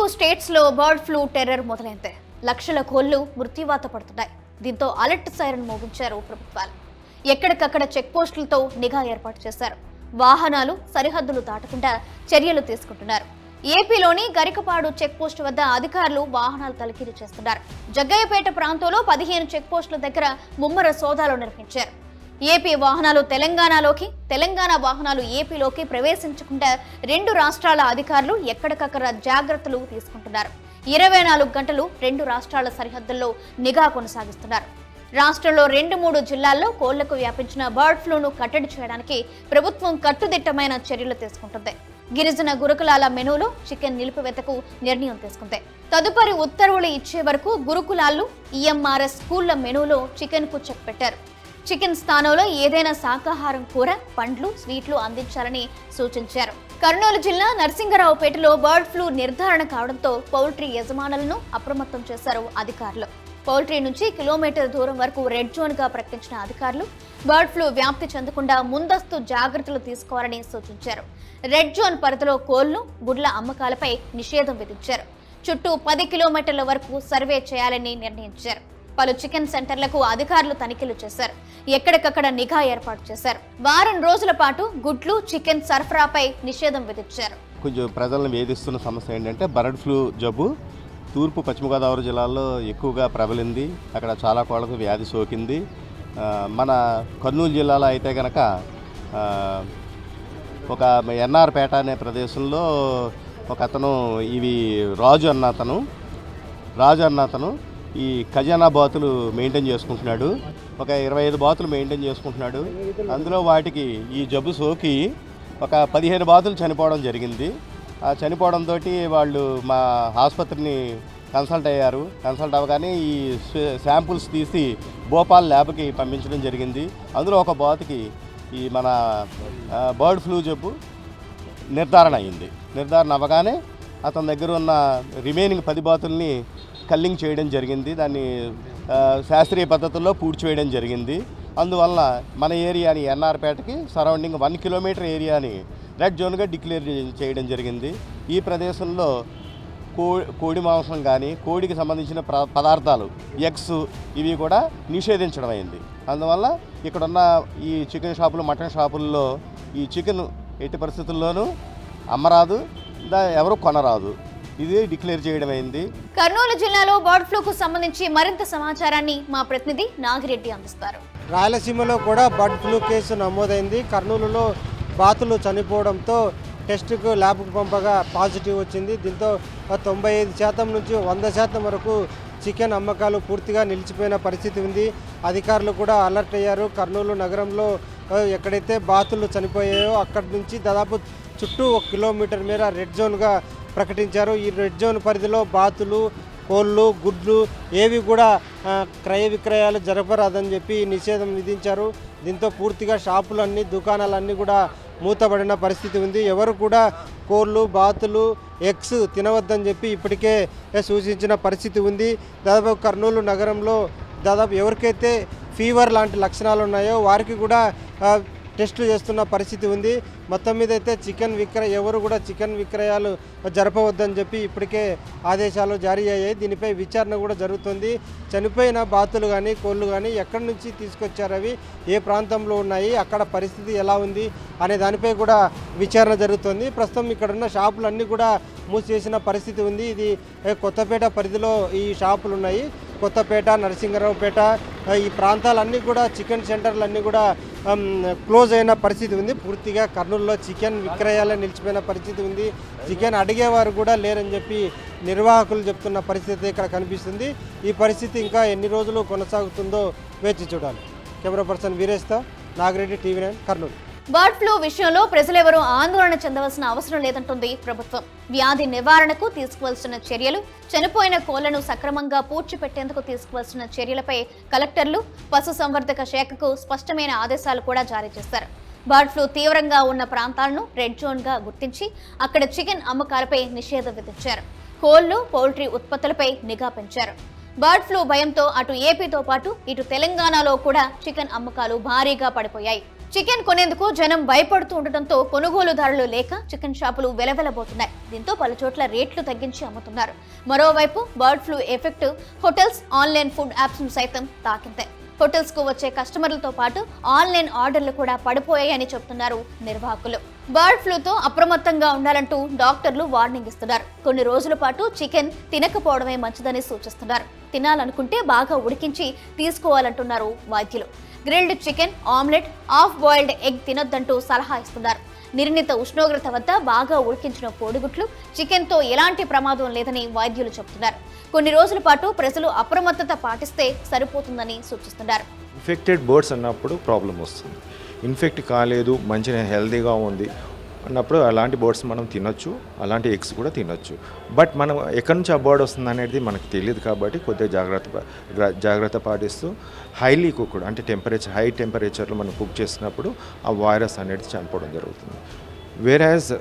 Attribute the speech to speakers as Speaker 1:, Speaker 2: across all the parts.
Speaker 1: తెలుగు స్టేట్స్లో bird flu terror మొదలైంది. లక్షల కోళ్ళు మృత్యువాత పడుతున్నాయి. దీంతో అలర్ట్ సైరన్ మోగించారు ప్రభుత్వాలు. ఎక్కడికక్కడ చెక్ పోస్టులతో నిఘా ఏర్పాటు చేశారు. వాహనాలు సరిహద్దులు దాటకుండా చర్యలు తీసుకుంటున్నారు. ఏపీలోని గరికపాడు చెక్ పోస్ట్ వద్ద అధికారులు వాహనాలు తనిఖీలు చేస్తున్నారు. జగ్గయ్యపేట ప్రాంతంలో పదిహేను చెక్ పోస్టుల దగ్గర ముమ్మర సోదాలు నిర్వహించారు. ఏపీ వాహనాలు తెలంగాణలోకి తెలంగాణ వాహనాలు ఏపీలోకి ప్రవేశించకుండా రెండు రాష్ట్రాల అధికారులు ఎక్కడికక్కడ జాగ్రత్తలు తీసుకుంటున్నారు. ఇరవై నాలుగు గంటలు రెండు రాష్ట్రాల సరిహద్దుల్లో నిఘా కొనసాగిస్తున్నారు. రాష్ట్రంలో రెండు మూడు జిల్లాల్లో కోళ్ళకు వ్యాపించిన బర్డ్ ఫ్లూను కట్టడి చేయడానికి ప్రభుత్వం కట్టుదిట్టమైన చర్యలు తీసుకుంటుంది. గిరిజన గురుకులాల మెనూలో చికెన్ నిలిపివేతకు నిర్ణయం తీసుకుంది. తదుపరి ఉత్తర్వులు ఇచ్చే వరకు గురుకులాలు ఈఎంఆర్ఎస్ స్కూళ్ళ మెనూలో చికెన్కు చెక్ పెట్టారు. చికెన్ స్థానంలో ఏదైనా శాకాహారం కూర పండ్లు స్వీట్లు అందించాలని సూచించారు. కర్నూలు జిల్లా నరసింగరావుపేటలో బర్డ్ ఫ్లూ నిర్ధారణ కావడంతో పౌల్ట్రీ యజమానులను అప్రమత్తం చేశారు అధికారులు. పౌల్ట్రీ నుంచి కిలోమీటర్ దూరం వరకు రెడ్ జోన్గా ప్రకటించిన అధికారులు బర్డ్ ఫ్లూ వ్యాప్తి చెందకుండా ముందస్తు జాగ్రత్తలు తీసుకోవాలని సూచించారు. రెడ్ జోన్ పరిధిలో కోళ్ళు గుడ్ల అమ్మకాలపై నిషేధం విధించారు. చుట్టూ పది కిలోమీటర్ల వరకు సర్వే చేయాలని నిర్ణయించారు. పలు చికెన్ సెంటర్లకు అధికారులు తనిఖీలు చేశారు. ఎక్కడికక్కడ నిఘా ఏర్పాటు చేశారు. వారం రోజుల పాటు గుడ్లు చికెన్ సరఫరాపై నిషేధం విధించారు.
Speaker 2: కొంచెం ప్రజలను వేధిస్తున్న సమస్య ఏంటంటే బర్డ్ ఫ్లూ జబ్బు తూర్పు పశ్చిమ గోదావరి జిల్లాలో ఎక్కువగా ప్రబలింది. అక్కడ చాలా కోళ్ళకు వ్యాధి సోకింది. మన కర్నూలు జిల్లాలో అయితే కనుక ఒక ఎన్ఆర్పేట అనే ప్రదేశంలో ఒక అతను ఇవి రాజు అన్న అతను రాజు అన్న అతను ఈ ఖజానా బాతులు మెయింటైన్ చేసుకుంటున్నాడు. ఒక ఇరవై ఐదు బాతులు మెయింటైన్ చేసుకుంటున్నాడు. అందులో వాటికి ఈ జబ్బు సోకి ఒక పదిహేను బాతులు చనిపోవడం జరిగింది. ఆ చనిపోవడంతో వాళ్ళు మా ఆసుపత్రిని కన్సల్ట్ అయ్యారు. కన్సల్ట్ అవ్వగానే ఈ శాంపుల్స్ తీసి భోపాల్ ల్యాబ్కి పంపించడం జరిగింది. అందులో ఒక బాతుకి ఈ మన బర్డ్ ఫ్లూ జబ్బు నిర్ధారణ అయింది. నిర్ధారణ అవ్వగానే అతని దగ్గర ఉన్న రిమైనింగ్ పది బాతుల్ని కల్లింగ్ చేయడం జరిగింది. దాన్ని శాస్త్రీయ పద్ధతుల్లో పూడ్చివేయడం జరిగింది. అందువల్ల మన ఏరియాని ఎన్ఆర్పేటకి సరౌండింగ్ వన్ కిలోమీటర్ ఏరియాని రెడ్ జోన్గా డిక్లేర్ చేయడం జరిగింది. ఈ ప్రదేశంలో కో కోడి మాంసం కానీ కోడికి సంబంధించిన పదార్థాలు ఎగ్స్ ఇవి కూడా నిషేధించడం అయింది. అందువల్ల ఇక్కడున్న ఈ చికెన్ షాపులు మటన్ షాపుల్లో ఈ చికెన్ ఎట్టి పరిస్థితుల్లోనూ అమ్మరాదు. దా ఎవరు కొనరాదు. ఇది డిక్లేర్ చేయడం అయింది
Speaker 1: కర్నూలు జిల్లాలో బర్డ్ ఫ్లూకు సంబంధించి మరింత సమాచారాన్ని మా ప్రతినిధి నాగిరెడ్డి అందిస్తారు.
Speaker 3: రాయలసీమలో కూడా బర్డ్ ఫ్లూ కేసు నమోదైంది. కర్నూలులో బాతులు చనిపోవడంతో టెస్ట్కు ల్యాబ్కు పంపగా పాజిటివ్ వచ్చింది. దీంతో తొంభై ఐదు శాతం నుంచి వంద శాతం వరకు చికెన్ అమ్మకాలు పూర్తిగా నిలిచిపోయిన పరిస్థితి ఉంది. అధికారులు కూడా అలర్ట్ అయ్యారు. కర్నూలు నగరంలో ఎక్కడైతే బాతులు చనిపోయాయో అక్కడి నుంచి దాదాపు చుట్టూ ఒక కిలోమీటర్ మేర రెడ్ జోన్గా ప్రకటించారు. ఈ రెడ్ జోన్ పరిధిలో బాతులు కోళ్ళు గుడ్లు ఏవి కూడా క్రయ విక్రయాలు జరపరాదని చెప్పి నిషేధం విధించారు. దీంతో పూర్తిగా షాపులన్నీ దుకాణాలన్నీ కూడా మూతబడిన పరిస్థితి ఉంది. ఎవరు కూడా కోళ్ళు బాతులు ఎగ్స్ తినవద్దని చెప్పి ఇప్పటికే సూచించిన పరిస్థితి ఉంది. దాదాపు కర్నూలు నగరంలో దాదాపు ఎవరికైతే ఫీవర్ లాంటి లక్షణాలు ఉన్నాయో వారికి కూడా టెస్టులు చేస్తున్న పరిస్థితి ఉంది. మొత్తం మీద అయితే చికెన్ విక్రయ ఎవరు కూడా చికెన్ విక్రయాలు జరపవద్దని చెప్పి ఇప్పటికే ఆదేశాలు జారీ అయ్యాయి. దీనిపై విచారణ కూడా జరుగుతుంది. చనిపోయిన బాతులు కానీ కోళ్ళు కానీ ఎక్కడి నుంచి తీసుకొచ్చారు అవి? ఏ ప్రాంతంలో ఉన్నాయి? అక్కడ పరిస్థితి ఎలా ఉంది? అనే దానిపై కూడా విచారణ జరుగుతుంది. ప్రస్తుతం ఇక్కడ ఉన్న షాపులన్నీ కూడా మూసివేసిన పరిస్థితి ఉంది. ఇది కొత్తపేట పరిధిలో ఈ షాపులు ఉన్నాయి. కొత్తపేట నరసింగరావుపేట ఈ ప్రాంతాలన్నీ కూడా చికెన్ సెంటర్లన్నీ కూడా క్లోజ్ అయిన పరిస్థితి ఉంది. పూర్తిగా కర్నూలులో చికెన్ విక్రయాలే నిలిచిపోయిన పరిస్థితి ఉంది. చికెన్ అడిగేవారు కూడా లేరని చెప్పి నిర్వాహకులు చెప్తున్న పరిస్థితి ఇక్కడ కనిపిస్తుంది. ఈ పరిస్థితి ఇంకా ఎన్ని రోజులు కొనసాగుతుందో వేచి చూడాలి. Camera person వీరేష్తో Nagireddy TV nine Kurnool.
Speaker 1: Bird flu విషయంలో ప్రజలెవరూ ఆందోళన చెందవలసిన అవసరం లేదంటుంది ప్రభుత్వం. వ్యాధి నివారణకు తీసుకోవాల్సిన చర్యలు చనిపోయిన కోళ్ళను సక్రమంగా పూడ్చిపెట్టేందుకు తీసుకోవాల్సిన చర్యలపై కలెక్టర్లు పశుసంవర్ధక శాఖకు స్పష్టమైన ఆదేశాలు కూడా జారీ చేశారు. బర్డ్ ఫ్లూ తీవ్రంగా ఉన్న ప్రాంతాలను రెడ్ జోన్గా గుర్తించి అక్కడ చికెన్ అమ్మకాలపై నిషేధం విధించారు. కోళ్ళు పౌల్ట్రీ ఉత్పత్తులపై నిఘా పెంచారు. బర్డ్ ఫ్లూ భయంతో అటు ఏపీతో పాటు ఇటు తెలంగాణలో కూడా చికెన్ అమ్మకాలు భారీగా పడిపోయాయి. చికెన్ కొనేందుకు జనం భయపడుతూ ఉండటంతో కొనుగోలుదారులు లేక చికెన్ షాపులు వెలవెలబోతున్నాయి. దీంతో పలు చోట్ల రేట్లు తగ్గించి అమ్ముతున్నారు. మరోవైపు bird flu effect hotels online food apps సైతం తాకిందే. హోటల్స్కు వచ్చే కస్టమర్లతో పాటు ఆన్లైన్ ఆర్డర్లు కూడా పడిపోయాయని చెప్తున్నారు నిర్వాహకులు. బర్డ్ ఫ్లూతో అప్రమత్తంగా ఉండాలంటూ డాక్టర్లు వార్నింగ్ ఇస్తున్నారు. కొన్ని రోజుల పాటు చికెన్ తినకపోవడమే మంచిదని సూచిస్తున్నారు. తినాలనుకుంటే బాగా ఉడికించి తీసుకోవాలంటున్నారు వైద్యులు. Grilled chicken omelette half boiled egg తినొద్దంటూ సలహా ఇస్తున్నారు. నిర్ణీత ఉష్ణోగ్రత వద్ద బాగా ఉడికించిన కోడిగుట్లు చికెన్తో ఎలాంటి ప్రమాదం లేదని వైద్యులు చెబుతున్నారు. కొన్ని రోజుల పాటు ప్రజలు అప్రమత్తత పాటిస్తే సరిపోతుందని సూచిస్తున్నారు.
Speaker 4: ఇన్ఫెక్టెడ్ బర్డ్స్ అన్నప్పుడు ప్రాబ్లం వస్తుంది. ఇన్ఫెక్ట్ కాలేదు మంచిగా హెల్దీగా ఉంది. అన్నప్పుడు అలాంటి బర్డ్స్ మనం తినొచ్చు అలాంటి ఎగ్స్ కూడా తినొచ్చు. బట్ మనం ఎక్కడి నుంచి ఆ బర్డ్ వస్తుంది అనేది మనకు తెలియదు కాబట్టి కొద్దిగా జాగ్రత్త జాగ్రత్త పాటిస్తూ హైలీ కుక్డ్ అంటే టెంపరేచర్ హై టెంపరేచర్లో మనం కుక్ చేసినప్పుడు ఆ వైరస్ అనేది చనిపోవడం జరుగుతుంది. వేరాజ్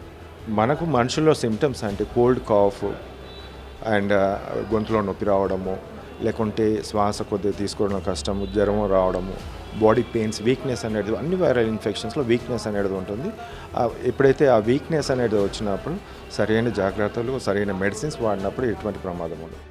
Speaker 4: మనకు మనుషుల్లో సిమ్టమ్స్ అంటే కోల్డ్ కాఫ్ అండ్ గొంతులో నొప్పి రావడము లేకుంటే శ్వాస కొద్దిగా తీసుకోవడం కష్టము జ్వరము రావడము బాడీ పెయిన్స్ వీక్నెస్ అనేది అన్ని వైరల్ ఇన్ఫెక్షన్స్లో వీక్నెస్ అనేది ఉంటుంది. ఎప్పుడైతే ఆ వీక్నెస్ అనేది వచ్చినప్పుడు సరైన జాగ్రత్తలు సరైన మెడిసిన్స్ వాడినప్పుడు ఎటువంటి ప్రమాదం ఉండదు.